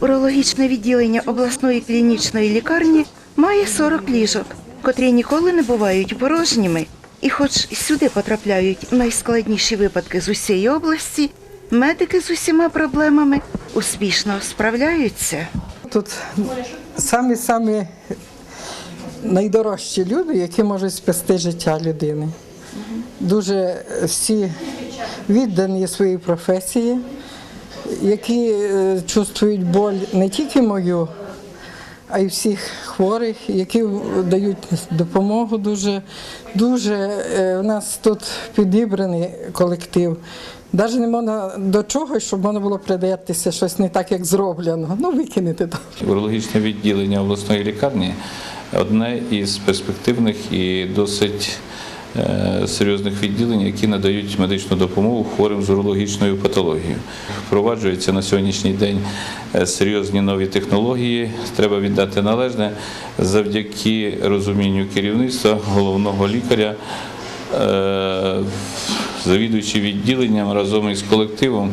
Урологічне відділення обласної клінічної лікарні має 40 ліжок, котрі ніколи не бувають порожніми. І хоч сюди потрапляють найскладніші випадки з усієї області, медики з усіма проблемами успішно справляються. Тут самі-самі найдорожчі люди, які можуть спасти життя людини. Дуже всі віддані своїй професії, які е, чувствують боль не тільки мою, а й всіх хворих, які дають допомогу. Дуже, дуже е, у нас тут підібраний колектив. Навіть не можна до чогось, щоб можна було придатися щось не так, як зроблено. Ну, викинути там. Урологічне відділення обласної лікарні одне із перспективних і досить е, серйозних відділень, які надають медичну допомогу хворим з урологічною патологією. Впроваджуються на сьогоднішній день е, серйозні нові технології. Треба віддати належне завдяки розумінню керівництва головного лікаря. е, Завідуючи відділенням разом із колективом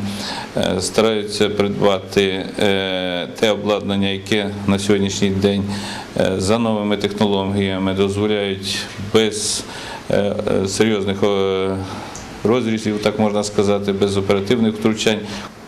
е, стараються придбати е, те обладнання, яке на сьогоднішній день е, за новими технологіями дозволяють без е, е, серйозних е, розрізів, так можна сказати, без оперативних втручань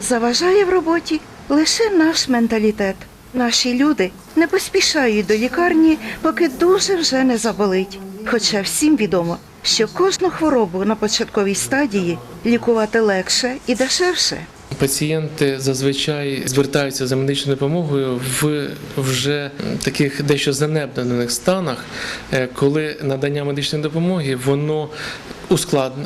Заважає в роботі лише наш менталітет. Наші люди не поспішають до лікарні, поки дуже вже не заболить. Хоча всім відомо, що кожну хворобу на початковій стадії лікувати легше і дешевше. Пацієнти зазвичай звертаються за медичною допомогою в вже таких дещо занепнених станах, е, коли надання медичної допомоги воно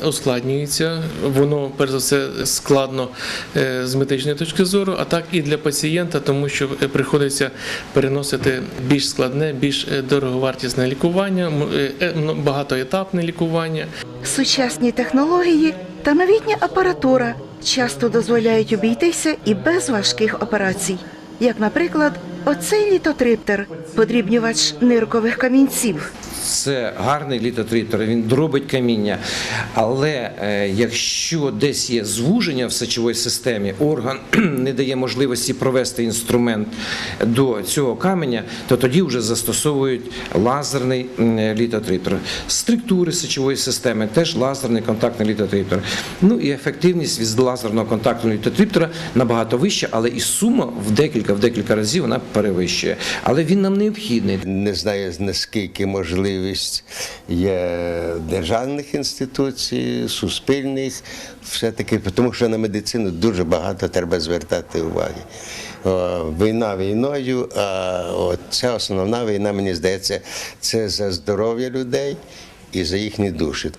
ускладнюється, воно перш за все складно е, з медичної точки зору, а так і для пацієнта, тому що е, приходиться переносити більш складне, більш дороговартісне лікування, багатоетапне лікування. Сучасні технології та новітня апаратура часто дозволяють обійтися і без важких операцій, як, наприклад, оцей літотриптер, подрібнювач ниркових камінців. Це гарний літотритор, він дробить каміння. Але е, якщо десь є звуження в сечовій системі, орган не дає можливості провести інструмент до цього каменя, то тоді вже застосовують лазерний м, літотритор. Структури сечової системи теж лазерний контактний літотритор. Ну і ефективність від лазерного контактного літотриптора набагато вища, але і сума в декілька в декілька разів вона перевищує. Але він нам необхідний. Не знаю наскільки можливість є державних інституцій, суспільних, все-таки, тому що на медицину дуже багато треба звертати уваги. Війна війною, а ця основна війна, мені здається, це за здоров'я людей і за їхні душі.